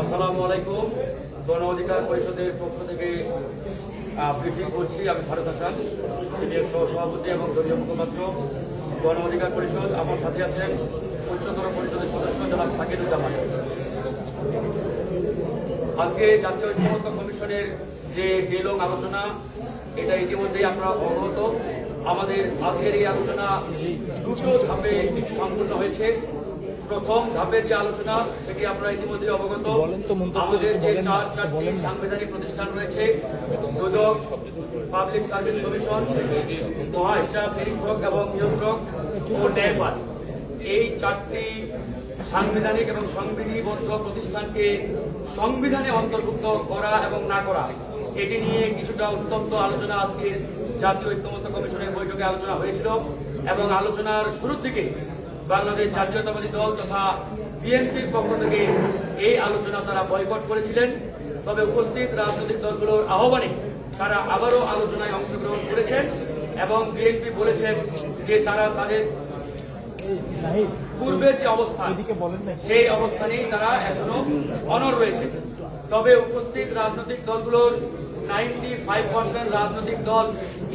আসসালামু আলাইকুম। গণ অধিকার পরিষদের পক্ষ থেকে ব্রিফিং করছি আমি ভারত হাসান, সিনিয়র সহ সভাপতি এবং মুখপাত্র। গণ পরিষদ, আমার সাথে আছেন উচ্চতর পরিষদের সদস্য জনাব সাকিরুজ্জামান আজকে জাতীয় ঐক্যমত্য কমিশনের যে ডেলং আলোচনা, এটা ইতিমধ্যেই আপনারা অবগত আমাদের আজকের এই আলোচনা দুটো ধাপে সম্পূর্ণ হয়েছে। প্রথম ধাপের যে আলোচনা সেটি আপনারা ইতিমধ্যে অবগত। আমাদের যে চার চারটি সাংবিধানিক প্রতিষ্ঠান রয়েছে দুদক পাবলিক সার্ভিস কমিশন মহা নিরীক্ষক এবং নিয়ন্ত্রক ও ন্যায়পাল এই চারটি সাংবিধানিক এবং সংবিধিবদ্ধ প্রতিষ্ঠানকে সংবিধানে অন্তর্ভুক্ত করা এবং না করা এটি নিয়ে কিছুটা উত্তপ্ত আলোচনা আজকে জাতীয় ঐক্যমত্য কমিশনের বৈঠকে আলোচনা হয়েছিল এবং আলোচনার শুরুর দিকে বাংলাদেশ জাতীয়তাবাদী দল তথা বিএনপির পক্ষ থেকে এই আলোচনা তারা বয়কট করেছিলেন। তবে উপস্থিত রাজনৈতিক দলগুলোর আহ্বানে তারা আবারও আলোচনায় অংশগ্রহণ করেছেন এবং বিএনপি বলেছেন যে তারা তাদের পূর্বের যে অবস্থান সেই অবস্থানেই তারা এখনও অনর রয়েছে। তবে উপস্থিত রাজনৈতিক দলগুলোর নাইনটি ফাইভ পার্সেন্ট রাজনৈতিক দল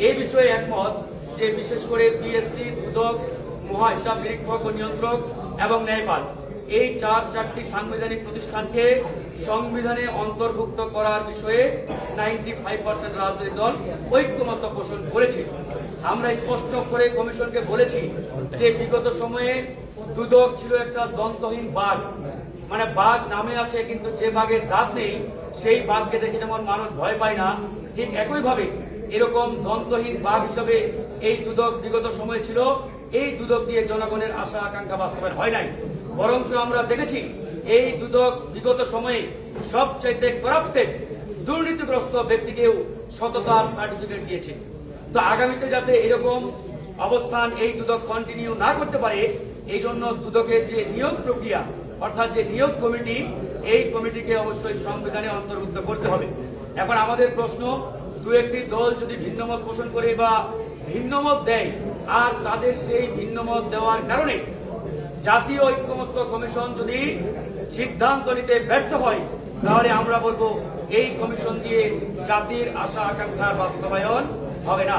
এ বিষয়ে একমত যে বিশেষ করে পিএসসি দুদক মহা হিসাব নিরীক্ষক ও নিয়ন্ত্রক এবং ন্যায়পাল এই চার চারটি সাংবিধানিক প্রতিষ্ঠানকে সংবিধানে অন্তর্ভুক্ত করার বিষয়ে নাইনটি ফাইভ পার্সেন্ট রাজনৈতিক দল ঐক্যমত্য পোষণ করেছে। আমরা স্পষ্ট করে কমিশনকে বলেছি যে বিগত সময়ে দুদক ছিল একটা দন্তহীন বাঘ। মানে বাঘ নামে আছে, কিন্তু যে বাঘের দাঁত নেই, সেই বাঘকে দেখে যেমন মানুষ ভয় পায় না, ঠিক একইভাবে এরকম দন্তহীন বাঘ হিসেবে এই দুদক বিগত সময় ছিল। এই দুদক দিয়ে জনগণের আশা, আকাঙ্ক্ষা বাস্তবায়ন হয় নাই। বরঞ্চ আমরা দেখেছি এই দুদক বিগত সময়ে সবচাইতে করাপ্টেড দুর্নীতিগ্রস্ত ব্যক্তিকেও সততার সার্টিফিকেট দিয়েছে। তো আগামীতে যাতে এরকম অবস্থান এই দুদক কন্টিনিউ না করতে পারে এই জন্য দুদকের যে নিয়োগ প্রক্রিয়া, অর্থাৎ যে নিয়োগ কমিটি, এই কমিটিকে অবশ্যই সংবিধানে অন্তর্ভুক্ত করতে হবে। এখন আমাদের প্রশ্ন, দু একটি দল যদি ভিন্নমত পোষণ করে বা ভিন্নমত দেয়, আর তাদের সেই ভিন্নমত দেওয়ার কারণে জাতীয় ঐক্যমত্য কমিশন যদি সিদ্ধান্ত নিতে ব্যর্থ হয়, তাহলে আমরা বলব এই কমিশন দিয়ে জাতির আশা, আকাঙ্ক্ষার বাস্তবায়ন হবে না।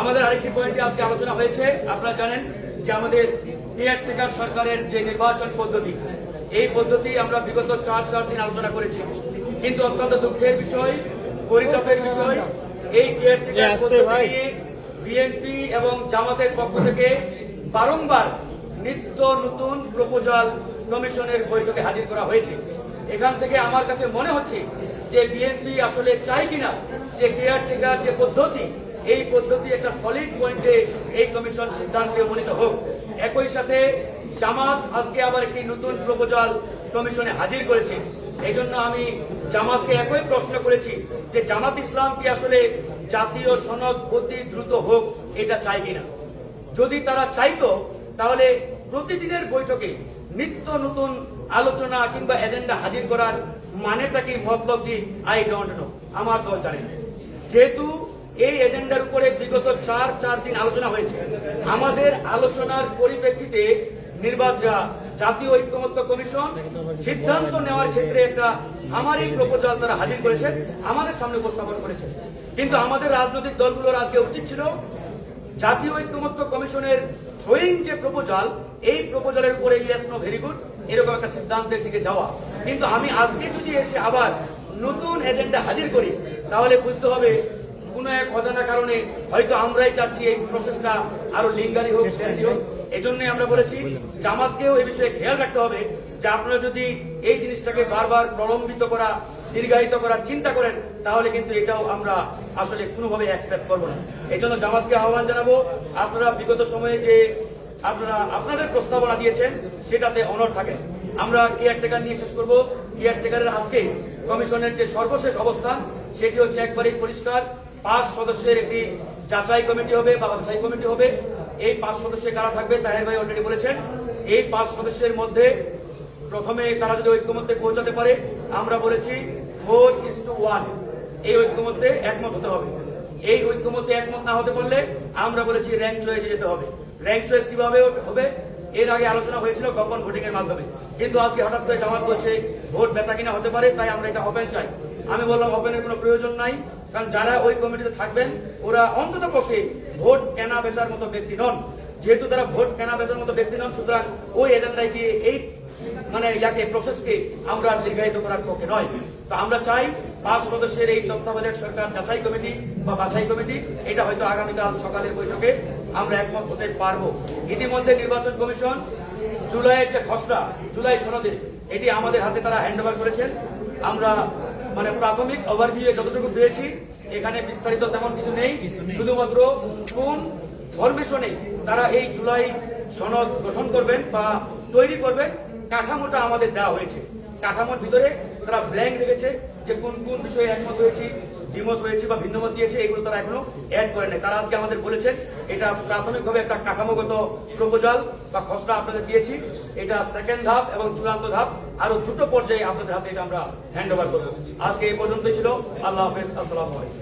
আমাদের আরেকটি পয়েন্টে আজকে আলোচনা হয়েছে, আপনারা জানেন যে আমাদের কেয়ারটেকার সরকারের যে নির্বাচন পদ্ধতি এই পদ্ধতি আমরা বিগত চার চার দিন আলোচনা করেছি। কিন্তু অত্যন্ত দুঃখের বিষয় পরিতাপের বিষয় এই কেয়ারটেকার পদ্ধতি বিএনপি এবং জামাতের পক্ষ থেকে বারংবার নিত্য নতুন প্রপোজাল কমিশনের বৈঠকে হাজির করা হয়েছে। এখান থেকে আমার কাছে মনে হচ্ছে যে বিএনপি আসলে চাই কিনা যে কেয়ারটেকার যে পদ্ধতি এই পদ্ধতি একটা সলিড পয়েন্টে এই কমিশন সিদ্ধান্তে উপনীত হোক। একই সাথে জামাত আজকে আবার একটি নতুন প্রপোজাল কমিশনে হাজির করেছে। এই জন্য আমি জামাতকে একই প্রশ্ন করেছি যে জামাত ইসলাম কি আসলে জাতীয় সনদ অতি দ্রুত হোক এটা চাই কিনা? যদি তারা চাইতো, তাহলে প্রতিদিনের বৈঠকে নিত্য নতুন আলোচনা কিংবা এজেন্ডা হাজির করার মানেটা কি, মতলব কি? আই ডোন্ট নো আমার দল জানে যেহেতু এই এজেন্ডার উপরে বিগত চার চার দিন আলোচনা হয়েছে। আমাদের আলোচনার পরিপ্রেক্ষিতে নির্বাচন, জাতীয় ঐক্যমত্য কমিশন সিদ্ধান্ত নেওয়ার ক্ষেত্রে একটা সামারি প্রপোজাল তারা হাজির করেছে আমাদের সামনে উপস্থাপন করেছে কিন্তু আমাদের রাজনৈতিক দলগুলোর আজকে উচিত ছিল, জাতীয় ঐক্যমত্য কমিশনের থ্রোয়িং যে প্রপোজাল এই প্রপোজালের উপরে ইয়েস নো ভেরি গুড এরকম একটা সিদ্ধান্তের দিকে যাওয়া। কিন্তু আমি আজকে যদি এসে আবার নতুন এজেন্ডা হাজির করি, তাহলে বুঝতে হবে কোন এক অজানা কারণে হয়তো আমরাই চাচ্ছি এই প্রসেসটা আরও লিঙ্গারি হোক শেয়ারি হোক। এই জন্যই আমরা বলেছি জামাতকেও এই বিষয়ে খেয়াল রাখতে হবে যে আপনারা যদি এই জিনিসটাকে বারবার প্রলম্বিত করা দীর্ঘায়িত করার চিন্তা করেন তাহলে কিন্তু এটাও আমরা আসলে কোনোভাবে অ্যাকসেপ্ট করব না। এই জন্য জামাতকে আহ্বান জানাব আপনারা বিগত সময়ে যে আপনারা আপনাদের প্রস্তাবনা দিয়েছেন সেটাতে অনর থাকেন। আমরা কেয়ারটেকার নিয়ে শেষ করব। কেয়ারটেকারের আজকে কমিশনের যে সর্বশেষ অবস্থান সেটি হচ্ছে একবারেই পরিষ্কার। পাঁচ সদস্যের একটি যাচাই কমিটি হবে বা বাছাই কমিটি হবে। এই পাঁচ সদস্য কারা থাকবে, তাহের ভাই অলরেডি বলেছেন। এই পাঁচ সদস্যের মধ্যে প্রথমে তারা যদি ঐক্যমত্যে পৌঁছাতে পারে, আমরা বলেছি ফোর ইস টু ওয়ান এই ঐক্যমত্যে একমত হতে হবে। এই ঐক্যমতে একমত না হতে পারলে আমরা বলেছি র্যাঙ্ক চয়েসে যেতে হবে। র্যাঙ্ক চয়েস কীভাবে হবে, এর আগে আলোচনা হয়েছিল গোপন ভোটিং এর মাধ্যমে। কিন্তু আজকে হঠাৎ করে জামাত বলছে ভোট বেচা কিনা হতে পারে, তাই আমরা এটা ওপেন চাই। আমি বললাম ওপেনের কোনো প্রয়োজন নাই। কারণ যারা ওই কমিটিতে থাকবেন, ওরা অন্তত পক্ষে ভোট কেনা বেচার মতো ব্যক্তি নন। যেহেতু তারা ভোট কেনা বেচার মতো ব্যক্তি নন, সুতরাং ওই এজেন্ডায় গিয়ে এই মানে ইয়াকে প্রসেসকে আমরা দীর্ঘায়িত করার পক্ষে নয়। তো আমরা চাই পাঁচ সদস্যের এই তত্ত্বাবধায়ক সরকার, যাচাই কমিটি বা বাছাই কমিটি, এটা হয়তো আগামীকাল সকালের বৈঠকে আমরা একমত হতে পারব। ইতিমধ্যে নির্বাচন কমিশন জুলাইয়ের যে খসড়া, জুলাই সনদে, এটি আমাদের হাতে তারা হ্যান্ড করেছেন। আমরা মানে প্রাথমিক ওভারভিউ যতটুকু পেয়েছি, এখানে বিস্তারিত তেমন কিছু নেই। শুধুমাত্র কোন ফরমেশনে তারা এই জুলাই সনদ গঠন করবেন বা তৈরি করবেন, কাঠামোটা আমাদের দেওয়া হয়েছে। কাঠামোর ভিতরে তারা ব্ল্যাঙ্ক রেখেছে যে কোন কোন বিষয়ে একমত হয়েছি দ্বিমত হয়েছে বা ভিন্নমত দিয়েছে, এগুলো তারা এখনও অ্যাড করে তারা আজকে আমাদের বলেছেন, এটা প্রাথমিকভাবে একটা কাঠামোগত প্রপোজাল বা খসড়া আপনাদের দিয়েছি। এটা সেকেন্ড ধাপ এবং চূড়ান্ত ধাপ। আরও দুটো পর্যায়ে আপনাদের হাতে এটা আমরা হ্যান্ড ওভার করব। আজকে এই পর্যন্তই ছিল। আল্লাহ হাফেজ। আসসালাম আলাইকুম।